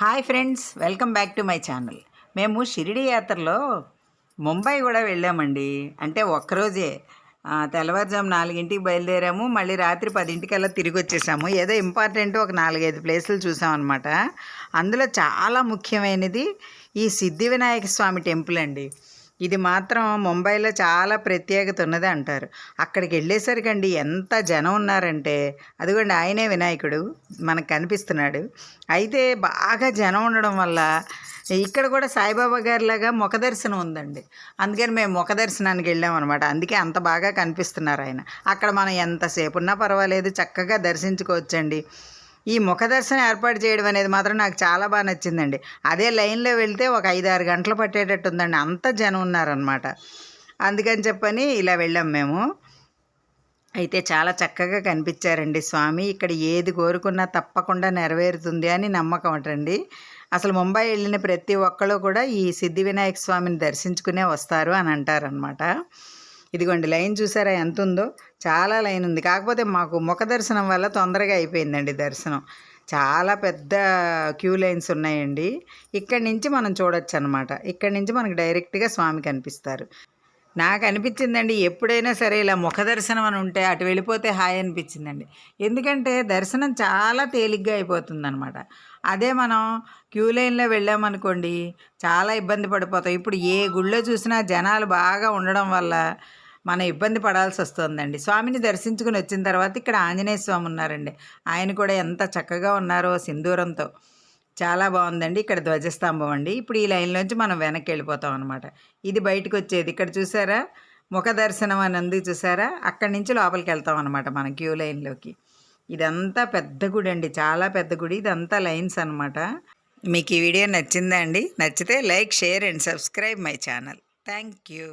Hi friends welcome back to my channel. మేము షిరిడి యాత్రలో ముంబై కూడా వెళ్ళామండి. అంటే ఒక్కరోజే. తెల్లవారుజాము నాలుగింటికి బయలుదేరాము. మళ్ళీ రాత్రి పదింటికల్లా తిరిగి వచ్చేసాము ఏదో ఇంపార్టెంట్ ఒక నాలుగైదు ప్లేసులు చూసామన్నమాట. అందులో చాలా ముఖ్యమైనది ఈ సిద్ధి వినాయక స్వామి టెంపుల్ అండి. ఇది మాత్రం ముంబైలో చాలా ప్రత్యేకత ఉన్నది అంటారు. అక్కడికి వెళ్ళేసరికండి ఎంత జనం ఉన్నారంటే అదిగోండి ఆయనే వినాయకుడు మనకు కనిపిస్తున్నాడు. అయితే బాగా జనం ఉండడం వల్ల ఇక్కడ కూడా సాయిబాబా గారిలాగా ముఖ దర్శనం ఉందండి. అందుకని మేము ముఖ దర్శనానికి వెళ్ళాం అనమాట అందుకే అంత బాగా కనిపిస్తున్నారు ఆయన. అక్కడ మనం ఎంతసేపు ఉన్నా పర్వాలేదు చక్కగా దర్శించుకోవచ్చండి. ఈ ముఖదర్శనం ఏర్పాటు చేయడం అనేది మాత్రం నాకు చాలా బాగా నచ్చిందండి. అదే లైన్లో వెళ్తే ఒక ఐదు ఆరు గంటలు పట్టేటట్టు ఉందండి అంత జనం ఉన్నారనమాట అందుకని చెప్పని ఇలా వెళ్ళాం మేము. అయితే చాలా చక్కగా కనిపించారండి స్వామి. ఇక్కడ ఏది కోరుకున్నా తప్పకుండా నెరవేరుతుంది అని నమ్మకం అటండి. అసలు ముంబై వెళ్ళిన ప్రతి ఒక్కళ్ళు కూడా ఈ సిద్ధి వినాయక స్వామిని దర్శించుకునే వస్తారు అని అంటారనమాట ఇదిగోండి లైన్ చూసారా ఎంత ఉందో చాలా లైన్ ఉంది. కాకపోతే మాకు ముఖ దర్శనం వల్ల తొందరగా అయిపోయిందండి దర్శనం. చాలా పెద్ద క్యూ లైన్స్ ఉన్నాయండి. ఇక్కడి నుంచి మనం చూడొచ్చు అనమాట ఇక్కడి నుంచి మనకు డైరెక్ట్గా స్వామి కనిపిస్తారు. నాకు అనిపించిందండి ఎప్పుడైనా సరే ఇలా ముఖ దర్శనం అని ఉంటే అటు వెళ్ళిపోతే హాయ్ అనిపించిందండి. ఎందుకంటే దర్శనం చాలా తేలిగ్గా అయిపోతుంది అనమాట అదే మనం క్యూ లైన్లో వెళ్ళామనుకోండి చాలా ఇబ్బంది పడిపోతాం. ఇప్పుడు ఏ గుళ్ళో చూసినా జనాలు బాగా ఉండడం వల్ల మనం ఇబ్బంది పడాల్సి వస్తుందండి. స్వామిని దర్శించుకుని వచ్చిన తర్వాత ఇక్కడ ఆంజనేయ స్వామి ఉన్నారండి. ఆయన కూడా ఎంత చక్కగా ఉన్నారో సింధూరంతో. చాలా బాగుందండి. ఇక్కడ ధ్వజస్తంభం అండి. ఇప్పుడు ఈ లైన్లోంచి మనం వెనక్కి వెళ్ళిపోతాం అనమాట ఇది బయటకు వచ్చేది. ఇక్కడ చూసారా? ముఖ దర్శనం అని ఉంది చూసారా? అక్కడి నుంచి లోపలికి వెళ్తాం అనమాట మన క్యూ లైన్లోకి. ఇదంతా పెద్ద గుడి అండి చాలా పెద్ద గుడి. ఇదంతా లైన్స్ అనమాట మీకు ఈ వీడియో నచ్చిందా అండి? నచ్చితే like share and subscribe my channel. Thank you.